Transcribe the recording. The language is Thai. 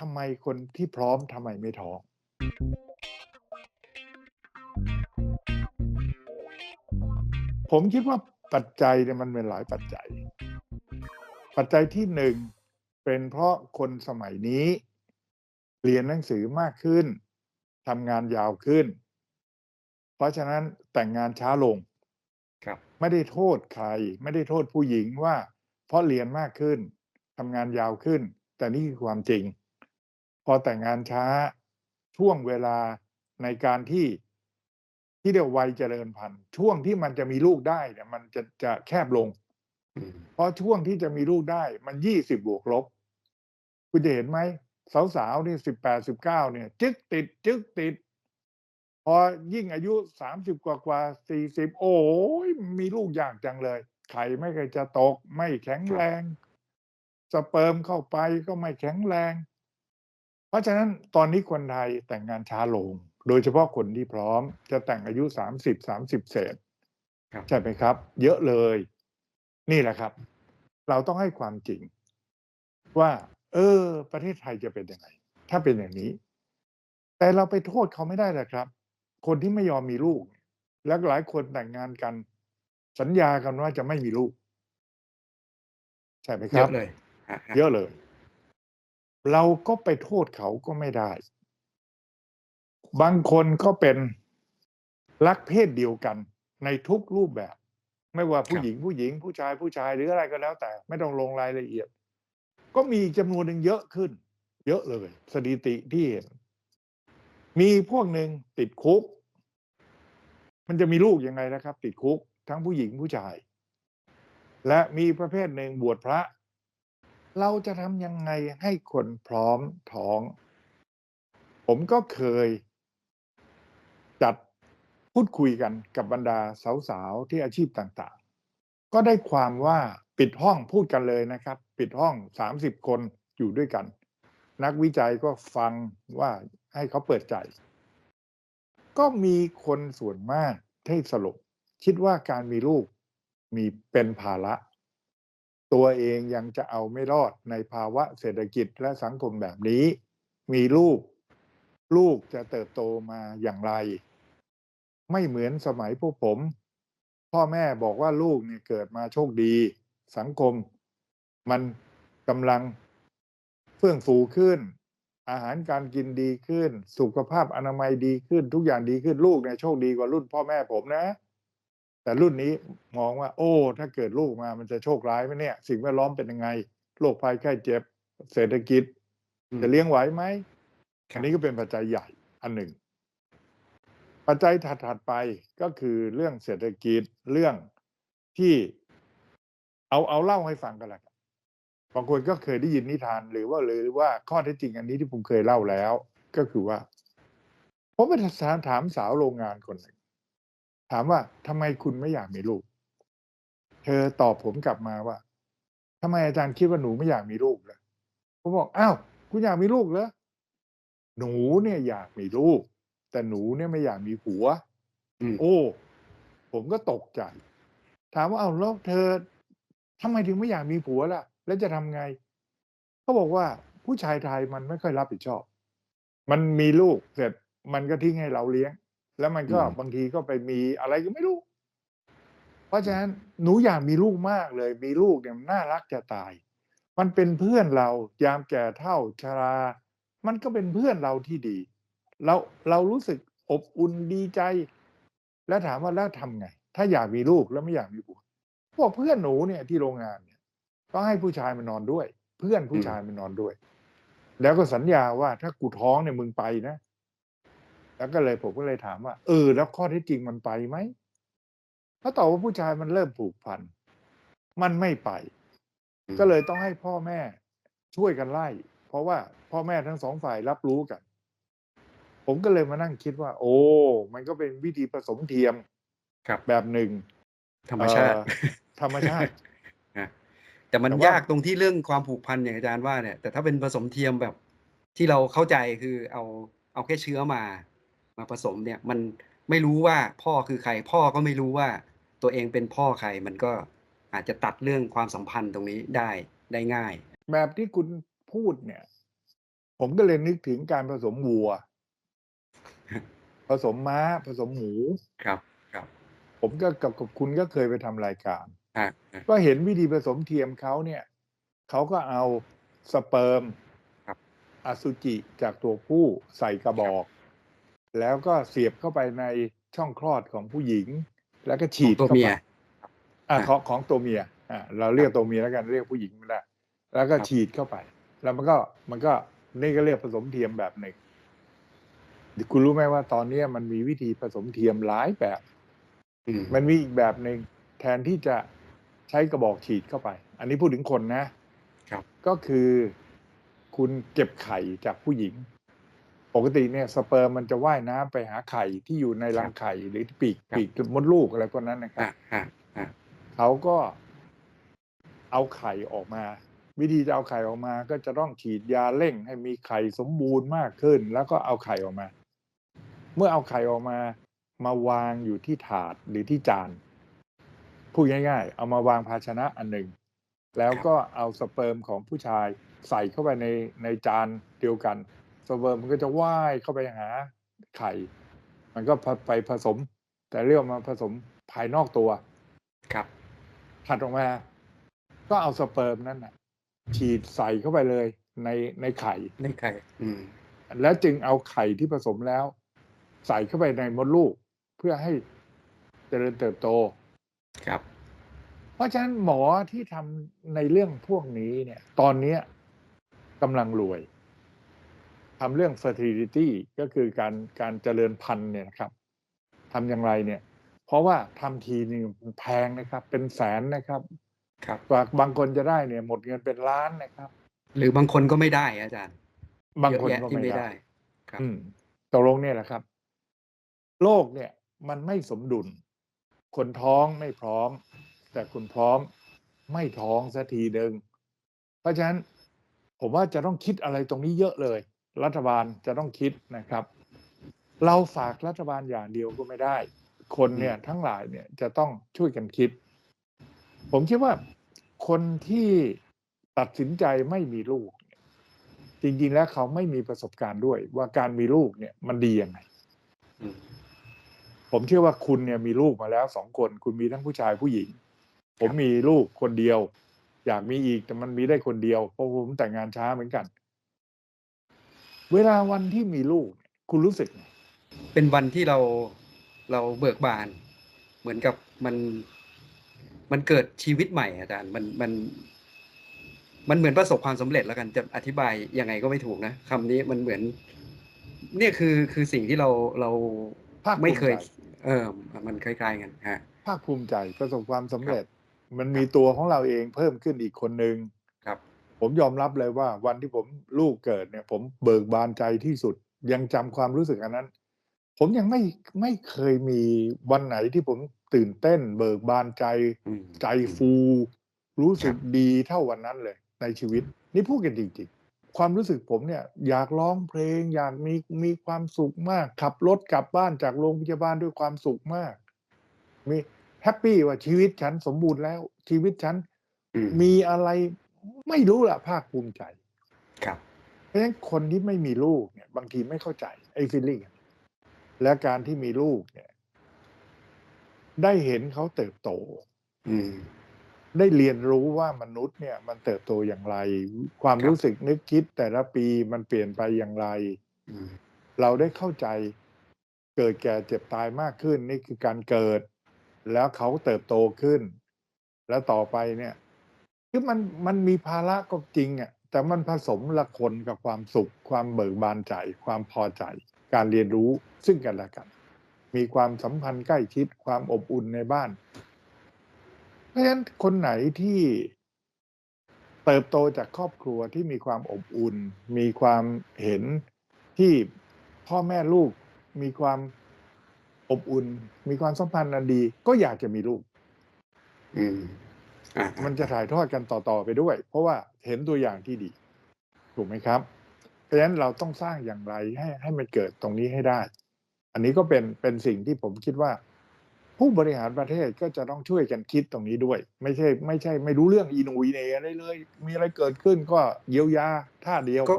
ทำไมคนที่พร้อมทำไมไม่ท้อง ผมคิดว่าปัจจัยเนี่ยมันเป็นหลายปัจจัย ปัจจัยที่หนึ่งเป็นเพราะคนสมัยนี้ เรียนหนังสือมากขึ้นทำงานยาวขึ้น เพราะฉะนั้นแต่งงานช้าลงครับไม่ได้โทษใคร ไม่ได้โทษผู้หญิงว่า เพราะเรียนมากขึ้นทำงานยาวขึ้น แต่นี่คือความจริงพ อแต่งงานช้าช่วงเวลาในการที่ที่เรียกว่าวัยเจริญพันธุ์ช่วงที่มันจะมีลูกได้เนี่ยมันจะจะแคบลง เพราะช่วงที่จะมีลูกได้มันยี่สิบบวกลบ คุณจะเห็นไหมสาวๆนี่สิบแปดสิบเก้าเนี่ย จึกติด จึกติด พอยิ่งอายุสามสิบกว่ากว่าสี่สิบโอ้ยมีลูกยากจังเลย ไข่ไม่เคยจะตก ไม่แข็งแรง สเปิร์มเข้าไปก็ไม่แข็งแรง เพราะฉะนั้นตอนนี้คนไทยแต่งงานช้าลง โดยเฉพาะคนที่พร้อมจะแต่งอายุสามสิบสามสิบเศษครับใช่ไหมครับ เยอะเลย นี่แหละครับ เราต้องให้ความจริง ว่า เออ ประเทศไทยจะเป็นยังไง ถ้าเป็นอย่างนี้ แต่เราไปโทษเขาไม่ได้เลยครับ คนที่ไม่ยอมมีลูก แล้วหลายคนแต่งงานกัน สัญญากันว่าจะไม่มีลูก ใช่ไหมคเยรับอะเลยฮะฮะเยอะเลย เราก็ไปโทษเขาก็ไม่ได้ บางคนก็เป็นรักเพศเดียวกันในทุกรูปแบบ ไม่ว่าผู้หญิงผู้หญิงผู้ชายผู้ชายหรืออะไรก็แล้วแต่ ไม่ต้องลงรายละเอียด ก็มีจำนวนหนึ่งเยอะขึ้น เยอะเลย สถิติที่เห็นมีพวกหนึ่งติดคุก มันจะมีลูกยังไงนะครับ ติดคุก ทั้งผู้หญิงผู้ชาย และมีประเภทหนึ่งบวชพระ เราจะทำยังไงให้คนพร้อมท้อง ผมก็เคย จัดพูดคุยกันกับบรรดาสาวๆ ที่อาชีพต่างๆ ก็ได้ความว่าปิดห้องพูดกันเลยนะครับ ปิดห้องสามสิบคนอยู่ด้วยกัน นักวิจัยก็ฟังว่าให้เขาเปิดใจ ก็มีคนส่วนมากที่สรุป คิดว่าการมีลูกมีเป็นภาระ ตัวเองยังจะเอาไม่รอดในภาวะเศรษฐกิจและสังคมแบบนี้ มีลูก ลูกจะเติบโตมาอย่างไร ไม่เหมือนสมัยพวกผม พ่อแม่บอกว่าลูกเนี่ยเกิดมาโชคดี สังคม มันกำลังเฟื่องฟูขึ้น อาหารการกินดีขึ้น สุขภาพอนามัยดีขึ้น ทุกอย่างดีขึ้นลูกเนี่ยโชคดีกว่ารุ่นพ่อแม่ผมนะ แต่รุ่นนี้มองว่า โอ้ ถ้าเกิดลูกมามันจะโชคร้ายไหมเนี่ย สิ่งแวดล้อมเป็นยังไงโรคภัยไข้เจ็บ เศรษฐกิจอืมจะเลี้ยงไหวไหมครัอับนนี้ก็เป็นปัจจัยใหญ่อันหนึ่ง ปัจจัยถัดๆไปก็คือเรื่องเศรษฐกิจเรื่องที่เอาเอาเล่าให้ฟังกันแหละครับบางคนก็เคยได้ยินนิทานหรือว่าหรือว่าข้อเท็จจริงอันนี้ที่ผมเคยเล่าแล้ว ก็คือว่าผมไปถามถามสาวโรงงานคนหนึ่ง ถามว่าทำไมคุณไม่อยากมีลูก เธอตอบผมกลับมาว่าทำไมอาจารย์คิดว่าหนูไม่อยากมีลูกเลยผมบอกอ้าวคุณอยากมีลูกเหรอหนูเนี่ยอยากมีลูก แต่หนูเนี่ยไม่อยากมีผัวอืมโอ้ ผมก็ตกใจ ถามว่าเอาแล้วเธอทำไมถึงไม่อยากมีผัวล่ะ แล้วจะทำไงเขาบอกว่าผู้ชายไทยมันไม่ค่อยรับผิดชอบ มันมีลูกเสร็จมันก็ทิ้งให้เราเลี้ยง แล้วมันก็อืมบางทีก็ไปมีอะไรก็ไม่รู้ เพราะฉะนั้นหนูอยากมีลูกมากเลย มีลูกเนี่ยน่ารักจะตาย มันเป็นเพื่อนเรายามแก่เท่าชรา มันก็เป็นเพื่อนเราที่ดี เราเรารู้สึกอบอุ่นดีใจ แล้วถามว่าแล้วทำไง ถ้าอยากมีลูกแล้วไม่อยากมีผัวพวกเพื่อนหนูเนี่ยที่โรงงานเนี่ยก็ให้ผู้ชายมานอนด้วย เพื่อนผู้ชายมานอนด้วย แล้วก็สัญญาว่าถ้ากูท้องเนี่ยมึงไปนะ แล้วก็เลยผมก็เลยถามว่าเออแล้วข้อเท็จจริงมันไปไหมเขาตอบว่าผู้ชายมันเริ่มผูกพัน มันไม่ไปอืมก็เลยต้องให้พ่อแม่ช่วยกันไล่ เพราะว่าพ่อแม่ทั้งสองฝ่ายรับรู้กัน ผมก็เลยมานั่งคิดว่า โอ้ มันก็เป็นวิธีผสมเทียมครับแบบหนึ่ง ธรรมชาติเอ่อธรรมชาติฮะแต่มันแต่ว่ายากตรงที่เรื่องความผูกพันอย่างอาจารย์ว่าเนี่ยแต่ถ้าเป็นผสมเทียมแบบที่เราเข้าใจคือเอาเอาแค่เชื้อมา มาผสมเนี่ยมันไม่รู้ว่าพ่อคือใคร พ่อก็ไม่รู้ว่าตัวเองเป็นพ่อใครมันก็อาจจะตัดเรื่องความสัมพันธ์ตรงนี้ได้ได้ง่าย แบบที่คุณพูดเนี่ย ผมก็เลยนึกถึงการผสมวัว ผสมม้า ผสมหมูครับครับ ผมก็กับกับคุณก็เคยไปทำรายการอาอาก็เห็นวิธีผสมเทียมเขาเนี่ยเขาก็เอาสเปิร์มครับอสุจิจากตัวผู้ใส่กระบอก แล้วก็เสียบเข้าไปในช่องคลอดของผู้หญิง แล้วก็ขฉีองดตัวเข้าเมีไปยอ่าอาของของตัวเมียอ่าเราเรียกตัวเมียแล้วกันเรียกผู้หญิงไม่ได้แล้วก็ครับฉีดเข้าไป แล้วมันก็มันก็นี่ก็เรียกผสมเทียมแบบหนึ่งคุณรู้ไหมว่าตอนเนี้ยมันมีวิธีผสมเทียมหลายแบบอืมมันมีอีกแบบหนึ่งแทนที่จะใช้กระบอกฉีดเข้าไป อันนี้พูดถึงคนนะ ครับ ก็คือคุณเก็บไข่จากผู้หญิง ปกติเนี่ยสเปิร์มมันจะว่ายน้ำไปหาไข่ที่อยู่ในรังไข่หรือปีกครับปีกมดลูกอะไรพวกนั้นนะครับอาอาอาเขาก็เอาไข่ออกมา วิธีจะเอาไข่ออกมา ก็จะต้องฉีดยาเร่งให้มีไข่สมบูรณ์มากขึ้น แล้วก็เอาไข่ออกมา เมื่อเอาไข่ออกมามาวางอยู่ที่ถาดหรือที่จานพูดง่าย ๆ เอามาวางภาชนะอันหนึ่งแล้วก็เอาสเปิร์มของผู้ชายใส่เข้าไปในในจานเดียวกัน สเปิร์มมันก็จะว่ายเข้าไปหาไข่ มันก็ไปผสม แต่เรียกว่ามาผสมภายนอกตัว ครับถัดออกมา ก็เอาสเปิร์มนั่นน่ะฉีดใส่เข้าไปเลยในในไข่ในไข่ อืม แล้วจึงเอาไข่ที่ผสมแล้ว ใส่เข้าไปในมดลูก เพื่อให้เจริญเติบโต ครับ เพราะฉะนั้นหมอที่ทำในเรื่องพวกนี้เนี่ย ตอนเนี้ยกำลังรวย ทำเรื่อง fertility ก็คือการการเจริญพันธุ์เนี่ยนะครับทำอย่างไรเนี่ย เพราะว่าทำทีนึงมันแพงนะครับ เป็นแสนนะครับครับกว่าบางคนจะได้เนี่ย หมดเงินเป็นล้านนะครับ หรือบางคนก็ไม่ได้อาจารย์ บางเยอะคนแยะก็ที่ไม่ไม่ได้ได้ ครับอืมตกลงเนี่ยแหละครับ โลกเนี่ย มันไม่สมดุล คนท้องไม่พร้อม แต่คนพร้อมไม่ท้องสักทีหนึ่งเพราะฉะนั้น ผมว่าจะต้องคิดอะไรตรงนี้เยอะเลย รัฐบาลจะต้องคิดนะครับ เราฝากรัฐบาลอย่างเดียวก็ไม่ได้ คนเนี่ยทั้งหลายเนี่ยจะต้องช่วยกันคิด ผมคิดว่าคนที่ตัดสินใจไม่มีลูกเนี่ยจริงๆแล้วเขาไม่มีประสบการณ์ด้วย ว่าการมีลูกเนี่ยมันดียังไงอืมผมเชื่อว่าคุณเนี่ยมีลูกมาแล้วสองคน คุณมีทั้งผู้ชายผู้หญิง ผมมีลูกคนเดียว อยากมีอีกแต่มันมีได้คนเดียวเพราะผมแต่งงานช้าเหมือนกัน เวลาวันที่มีลูกเนี่ยคุณรู้สึกไงเป็นวันที่เราเราเบิกบาน เหมือนกับมันมันเกิดชีวิตใหม่อาจารย์มันมัน มันเหมือนประสบความสำเร็จแล้วกันจะอธิบายยังไงก็ไม่ถูกนะคำนี้มันเหมือน เนี่ยคือคือสิ่งที่เราเราภาคภูไม่มิเคยใจเออมันคล้ายๆกันฮะภาคภูมิใจประสบความสำเร็จ มันมีตัวของเราเองเพิ่มขึ้นอีกคนหนึ่งครับ ผมยอมรับเลยว่า วันที่ผมลูกเกิดเนี่ย ผมเบิกบานใจที่สุด ยังจำความรู้สึกอันนั้น ผมยังไม่ไม่เคยมีวันไหนที่ผมตื่นเต้น เบิกบานใจอืมใจฟู รู้สึกดีเท่าวันนั้นเลย ในชีวิต นี่พูดกันจริงๆ ความรู้สึกผมเนี่ย อยากร้องเพลง อยากมีมีความสุขมาก ขับรถกลับบ้านจากโรงพยาบาลด้วยความสุขมาก มีแฮปปี้ว่าชีวิตฉันสมบูรณ์แล้ว ชีวิตฉันอืมมีอะไร ไม่รู้ละภาคภูมิใจ ครับ เพราะฉะนั้นคนที่ไม่มีลูกเนี่ย บางทีไม่เข้าใจไอ้ฟีลลิ่งและการที่มีลูกเนี่ย ได้เห็นเขาเติบโต อืมได้เรียนรู้ว่ามนุษย์เนี่ย มันเติบโตอย่างไร ความครับรู้สึกนึกคิดแต่ละปีมันเปลี่ยนไปอย่างไรอืมเราได้เข้าใจเกิดแก่เจ็บตายมากขึ้น นี่คือการเกิด แล้วเขาเติบโตขึ้น แล้วต่อไปเนี่ย คือมัน มันมีภาระก็จริงอะแต่มันผสมละคนกับความสุข ความเบิกบานใจ ความพอใจ การเรียนรู้ซึ่งกันและกัน มีความสัมพันธ์ใกล้ชิด ความอบอุ่นในบ้าน เพราะฉะนั้นคนไหนที่เติบโตจากครอบครัวที่มีความอบอุ่น มีความเห็นที่พ่อแม่ลูกมีความอบอุ่น มีความสัมพันธ์อันดี ก็อยากจะมีลูก อืม มันจะถ่ายทอดกันต่อๆไปด้วย เพราะว่าเห็นตัวอย่างที่ดี ถูกไหมครับ เพราะฉะนั้นเราต้องสร้างอย่างไรให้ให้มันเกิดตรงนี้ให้ได้ อันนี้ก็เป็นเป็นสิ่งที่ผมคิดว่า ผู้บริหารประเทศก็จะต้องช่วยกันคิดตรงนี้ด้วย ไม่ใช่ ไม่ใช่ ไม่รู้เรื่องอีโนอีเหนอะไรเลย มีอะไรเกิดขึ้นก็เยียวยาท่าเดียวก็